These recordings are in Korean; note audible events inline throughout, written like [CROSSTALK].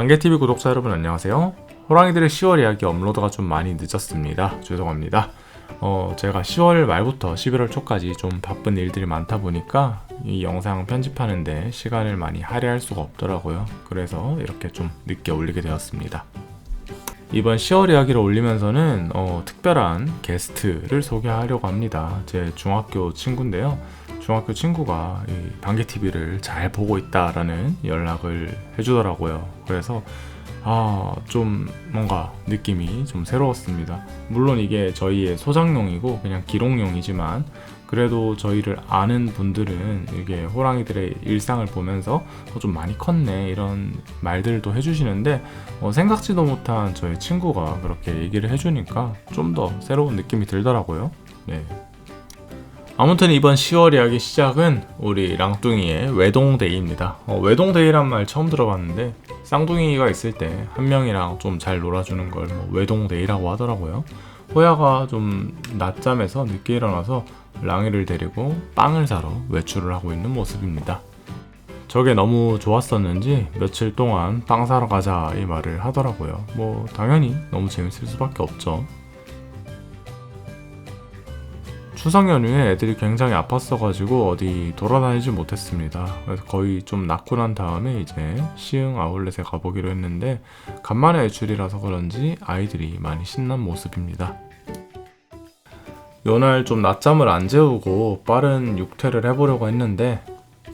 단계TV 구독자 여러분 안녕하세요. 호랑이들의 10월 이야기 업로드가 좀 많이 늦었습니다. 죄송합니다. 어, 제가 10월 말부터 11월 초까지 좀 바쁜 일들이 많다 보니까 이 영상 편집하는데 시간을 많이 할애할 수가 없더라고요. 그래서 이렇게 좀 늦게 올리게 되었습니다. 이번 10월 이야기를 올리면서는 어, 특별한 게스트를 소개하려고 합니다. 제 중학교 친구인데요. 중학교 친구가 이 단계 TV를 잘 보고 있다라는 연락을 해주더라고요. 그래서 아, 좀 뭔가 느낌이 좀 새로웠습니다. 물론 이게 저희의 소장용이고 그냥 기록용이지만 그래도 저희를 아는 분들은 이게 호랑이들의 일상을 보면서 어, 좀 많이 컸네 이런 말들도 해주시는데 어, 생각지도 못한 저희 친구가 그렇게 얘기를 해주니까 좀 더 새로운 느낌이 들더라고요. 네. 아무튼 이번 10월 이야기 시작은 우리 랑뚱이의 외동데이입니다. 어, 외동데이란 말 처음 들어봤는데 쌍둥이가 있을 때 한 명이랑 좀 잘 놀아주는 걸 뭐 외동데이라고 하더라고요. 호야가 좀 낮잠에서 늦게 일어나서 랑이를 데리고 빵을 사러 외출을 하고 있는 모습입니다. 저게 너무 좋았었는지 며칠 동안 빵 사러 가자 이 말을 하더라고요. 뭐 당연히 너무 재밌을 수밖에 없죠. 추석 연휴에 애들이 굉장히 아팠어가지고 어디 돌아다니지 못했습니다. 그래서 거의 좀 낫고 난 다음에 이제 시흥 아울렛에 가보기로 했는데 간만에 외출이라서 그런지 아이들이 많이 신난 모습입니다. 요날 좀 낮잠을 안 재우고 빠른 육퇴를 해보려고 했는데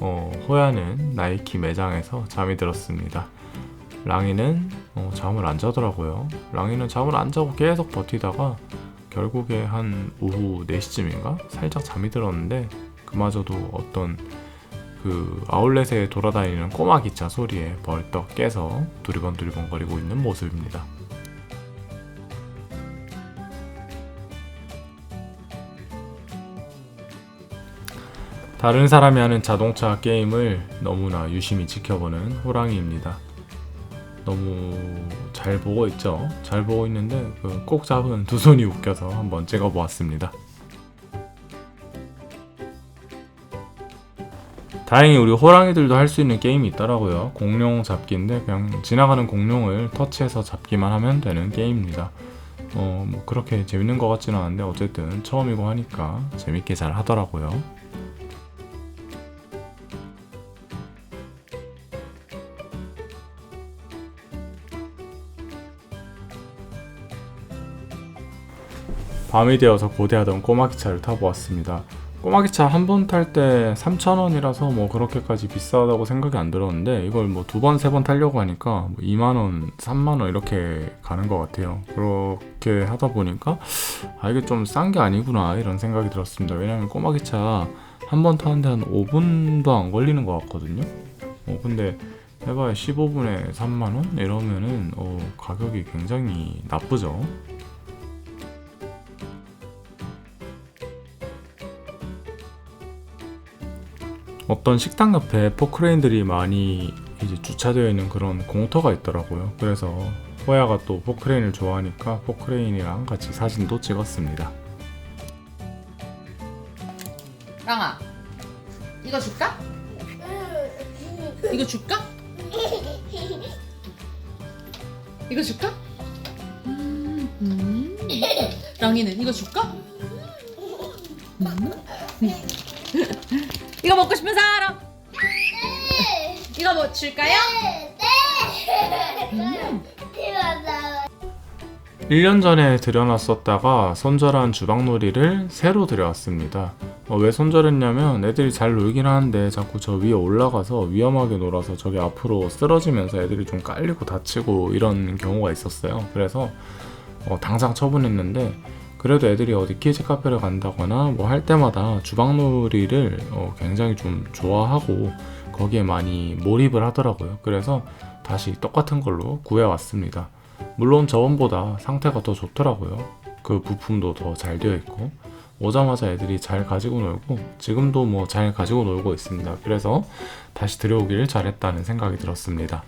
어, 호야는 나이키 매장에서 잠이 들었습니다. 랑이는 어, 잠을 안 자더라고요. 랑이는 잠을 안 자고 계속 버티다가 결국에 한 오후 4시쯤인가 살짝 잠이 들었는데 그마저도 어떤 그 아울렛에 돌아다니는 꼬마 기차 소리에 벌떡 깨서 두리번두리번거리고 있는 모습입니다. 다른 사람이 하는 자동차 게임을 너무나 유심히 지켜보는 호랑이입니다. 너무 잘 보고 있죠. 잘 보고 있는데 그 꼭 잡은 두 손이 웃겨서 한번 찍어보았습니다. 다행히 우리 호랑이들도 할 수 있는 게임이 있더라고요. 공룡 잡기인데 그냥 지나가는 공룡을 터치해서 잡기만 하면 되는 게임입니다. 어, 뭐 그렇게 재밌는 것 같지는 않은데 어쨌든 처음이고 하니까 재밌게 잘 하더라고요. 밤이 되어서 고대하던 꼬마 기차를 타고 왔습니다. 꼬마 기차 한 번 탈 때 3,000원이라서 뭐 그렇게까지 비싸다고 생각이 안 들었는데 이걸 뭐 두 번, 세 번 타려고 하니까 뭐 2만원, 3만원 이렇게 가는 것 같아요. 그렇게 하다 보니까 아, 이게 좀 싼 게 아니구나 이런 생각이 들었습니다. 왜냐면 꼬마 기차 한 번 타는데 한 5분도 안 걸리는 것 같거든요. 어, 근데 해봐야 15분에 3만원? 이러면은 어, 가격이 굉장히 나쁘죠. 어떤 식당 옆에 포크레인들이 많이 이제 주차되어 있는 그런 공터가 있더라고요. 그래서 호야가 또 포크레인을 좋아하니까 포크레인이랑 같이 사진도 찍었습니다. 랑아 이거 줄까? 이거 줄까? 이거 줄까? 음, 음. 랑이는 이거 줄까? 음. 이거 먹고 싶은 사람? 이거 뭐 줄까요? 음. 1년 전에 들여놨었다가 손절한 주방놀이를 새로 들여왔습니다. 어, 왜 손절했냐면 애들이 잘 놀긴 하는데 자꾸 저 위에 올라가서 위험하게 놀아서 저기 앞으로 쓰러지면서 애들이 좀 깔리고 다치고 이런 경우가 있었어요. 그래서 어, 당장 처분했는데 그래도 애들이 어디 키즈 카페를 간다거나 뭐 할 때마다 주방놀이를 어, 굉장히 좀 좋아하고 거기에 많이 몰입을 하더라고요. 그래서 다시 똑같은 걸로 구해왔습니다. 물론 저번보다 상태가 더 좋더라고요. 그 부품도 더 잘 되어 있고 오자마자 애들이 잘 가지고 놀고 지금도 뭐 잘 가지고 놀고 있습니다. 그래서 다시 들여오기를 잘했다는 생각이 들었습니다.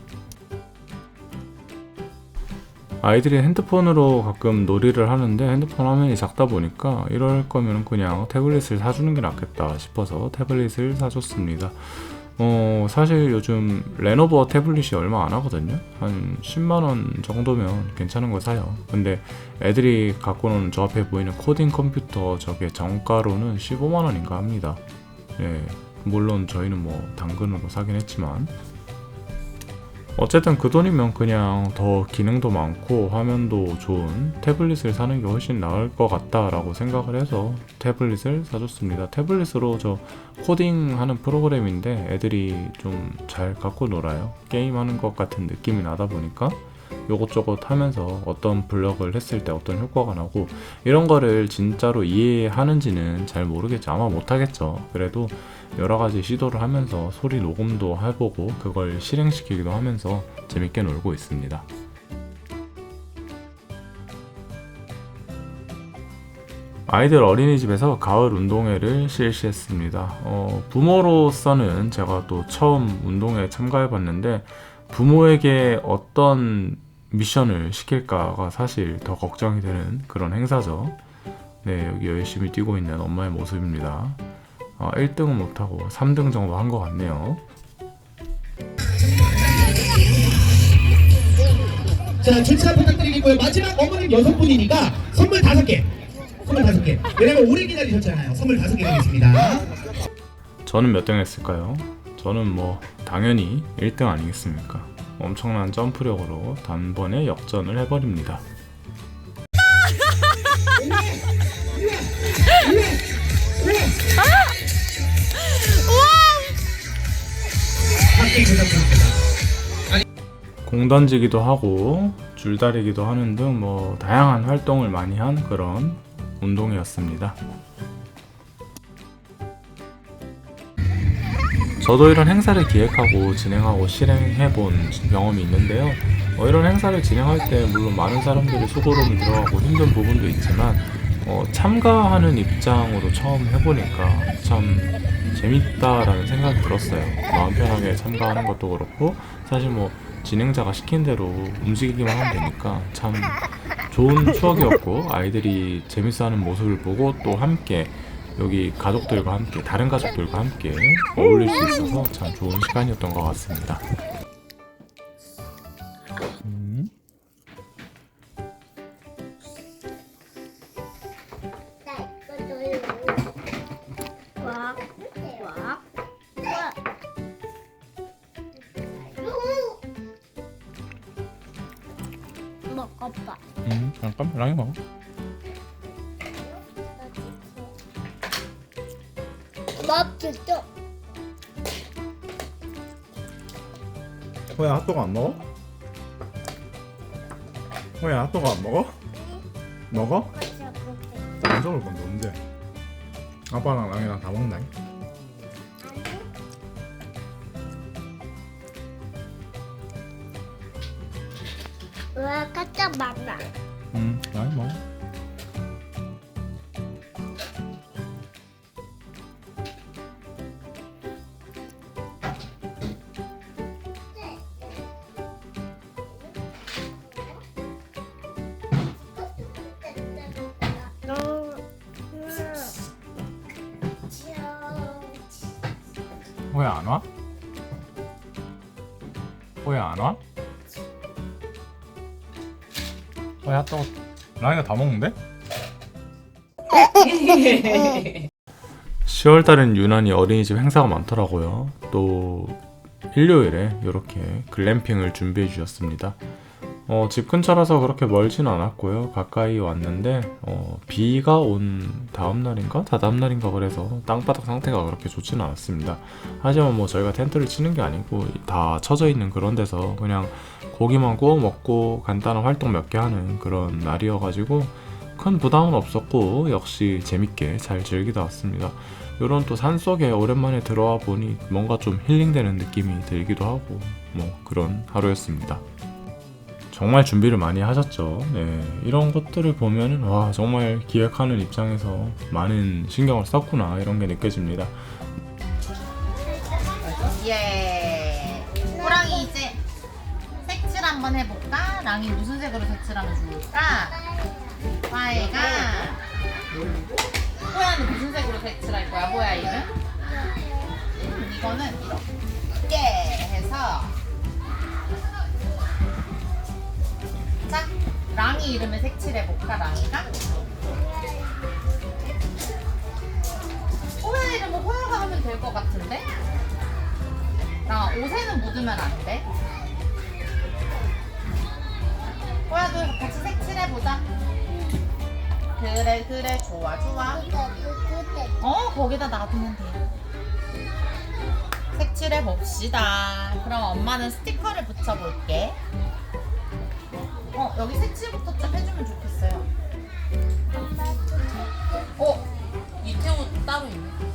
아이들이 핸드폰으로 가끔 놀이를 하는데 핸드폰 화면이 작다 보니까 이럴 거면 그냥 태블릿을 사주는 게 낫겠다 싶어서 태블릿을 사줬습니다. 어, 사실 요즘 레노버 태블릿이 얼마 안 하거든요. 한 10만원 정도면 괜찮은 거 사요. 근데 애들이 갖고 노는 저 앞에 보이는 코딩 컴퓨터 저게 정가로는 15만원인가 합니다. 예. 물론 저희는 뭐 당근으로 사긴 했지만. 어쨌든 그 돈이면 그냥 더 기능도 많고 화면도 좋은 태블릿을 사는 게 훨씬 나을 것 같다라고 생각을 해서 태블릿을 사줬습니다. 태블릿으로 저 코딩하는 프로그램인데 애들이 좀 잘 갖고 놀아요. 게임하는 것 같은 느낌이 나다 보니까 요것저것 하면서 어떤 블럭을 했을 때 어떤 효과가 나고 이런 거를 진짜로 이해하는지는 잘 모르겠죠. 아마 못하겠죠. 그래도 여러 가지 시도를 하면서 소리 녹음도 해보고 그걸 실행시키기도 하면서 재밌게 놀고 있습니다. 아이들 어린이집에서 가을 운동회를 실시했습니다. 어, 부모로서는 제가 또 처음 운동회에 참가해봤는데 부모에게 어떤 미션을 시킬까가 사실 더 걱정이 되는 그런 행사죠. 네, 여기 열심히 뛰고 있는 엄마의 모습입니다. 어, 1등은 못하고 3등 정도 한 것 같네요. 자, 주차 부탁드리고요. 마지막 어머님 여섯 분이니까 선물 다섯 개. 선물 다섯 개. 왜냐면 오래 기다리셨잖아요. 선물 다섯 개 드리겠습니다. 저는 몇 등 했을까요? 저는 뭐 당연히 1등 아니겠습니까? 엄청난 점프력으로 단번에 역전을 해버립니다. 공 던지기도 하고 줄다리기도 하는 등 뭐 다양한 활동을 많이 한 그런 운동이었습니다. 저도 이런 행사를 기획하고 진행하고 실행해 본 경험이 있는데요. 어, 이런 행사를 진행할 때 물론 많은 사람들이 수고로움이 들어가고 힘든 부분도 있지만 어, 참가하는 입장으로 처음 해보니까 참 재밌다라는 생각이 들었어요. 마음 편하게 참가하는 것도 그렇고 사실 뭐 진행자가 시킨 대로 움직이기만 하면 되니까 참 좋은 추억이었고 아이들이 재밌어하는 모습을 보고 또 함께 여기 가족들과 함께 다른 가족들과 함께 어울릴 수 있어서 참 좋은 시간이었던 것 같습니다. 먹어봐. 음, 잠깐 랑이 먹어. 맛있어. 호야 핫도그 안 먹어? 호야 핫도그 안 먹어? 먹어? 안 먹을 건데 언제? 아빠랑 랑이랑 다 먹나? 와, 가짜 맛나. 응, 랑이 먹어. 랑이가 다 먹는데? [LAUGHS] 10월달은 유난히 어린이집 행사가 많더라고요. 또 일요일에 이렇게 글램핑을 준비해 주셨습니다. 어, 집 근처라서 그렇게 멀진 않았고요. 가까이 왔는데 어, 비가 온 다음 날인가 다다음 날인가 그래서 땅바닥 상태가 그렇게 좋지는 않았습니다. 하지만 뭐 저희가 텐트를 치는 게 아니고 다 쳐져 있는 그런 데서 그냥 고기만 구워 먹고 간단한 활동 몇 개 하는 그런 날이어가지고 큰 부담은 없었고 역시 재밌게 잘 즐기다 왔습니다. 이런 또 산속에 오랜만에 들어와 보니 뭔가 좀 힐링되는 느낌이 들기도 하고 뭐 그런 하루였습니다. 정말 준비를 많이 하셨죠. 네, 이런 것들을 보면은 와 정말 기획하는 입장에서 많은 신경을 썼구나 이런 게 느껴집니다. 예. 한번 해볼까? 랑이 무슨 색으로 색칠하면 좋을까? 화이가 호야는 무슨 색으로 색칠할 거야? 호야 이름? 음, 이거는 이렇게 해서 자 랑이 이름을 색칠해볼까? 랑이가? 호야 이름은 호야가 하면 될 것 같은데? 나 옷에는 묻으면 안 돼. 그래 그래 좋아 좋아. 어 거기다 놔두면 돼. 색칠해 봅시다. 그럼 엄마는 스티커를 붙여볼게. 어 여기 색칠부터 좀 해주면 좋겠어요. 어 이태우 따로 있네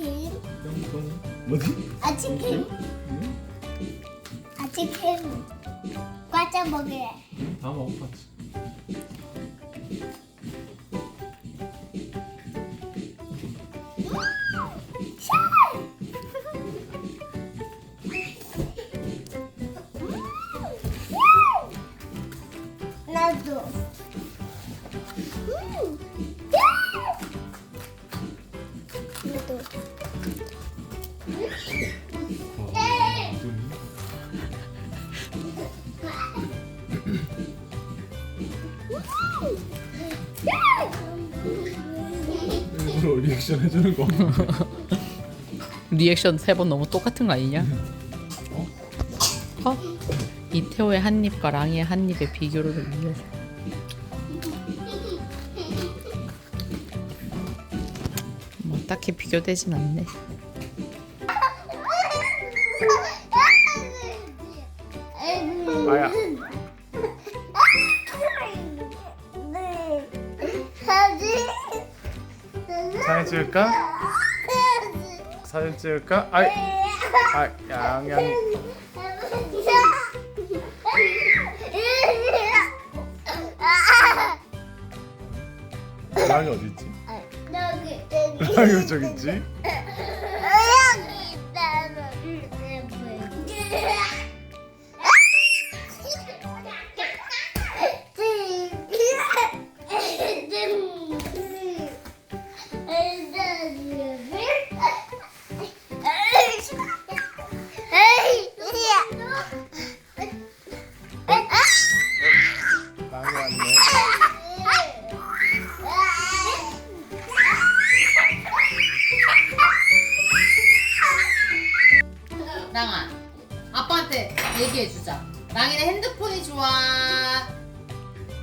아치킨. 뿅뿅. 뭐지? 아치킨. 아치킨. 과자 먹을래. 다 먹어봤지. 나도. 나도. 일부러 리액션 해주는 거. 리액션 세 번 너무 똑같은 거 아니냐? 어? 이태호의 한 입과 랑이의 한 입의 비교를 위해서 뭐 딱히 비교되진 않네 아야. 사진 찍을까? 사진 찍을까? 아이, 아, 양양. 양이 어디 있지? 양이 왜 저기 있지? 랑아 아빠한테 얘기해주자. 랑이는 핸드폰이 좋아.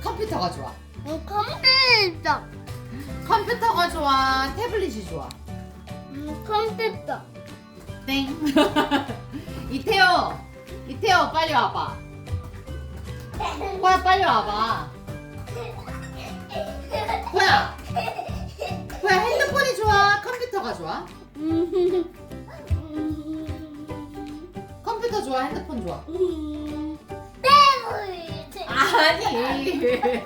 컴퓨터가 좋아. 컴퓨터. 컴퓨터가 좋아. 태블릿이 좋아. 컴퓨터. 땡. [LAUGHS] 이태호 이태호 빨리 와봐. 호야 빨리 와봐 호야? 호야 핸드폰이 좋아? 컴퓨터가 좋아? 컴퓨터 좋아? 핸드폰 좋아? 아니.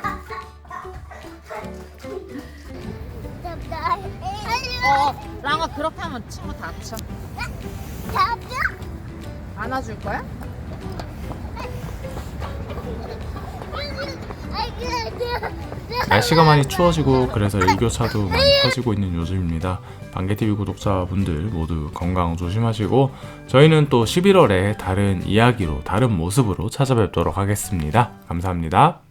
어 랑아 그렇게 하면 친구 다쳐. 안아줄 거야? 날씨가 많이 추워지고 그래서 일교차도 많이 커지고 있는 요즘입니다. 반개TV 구독자분들 모두 건강 조심하시고 저희는 또 11월에 다른 이야기로 다른 모습으로 찾아뵙도록 하겠습니다. 감사합니다.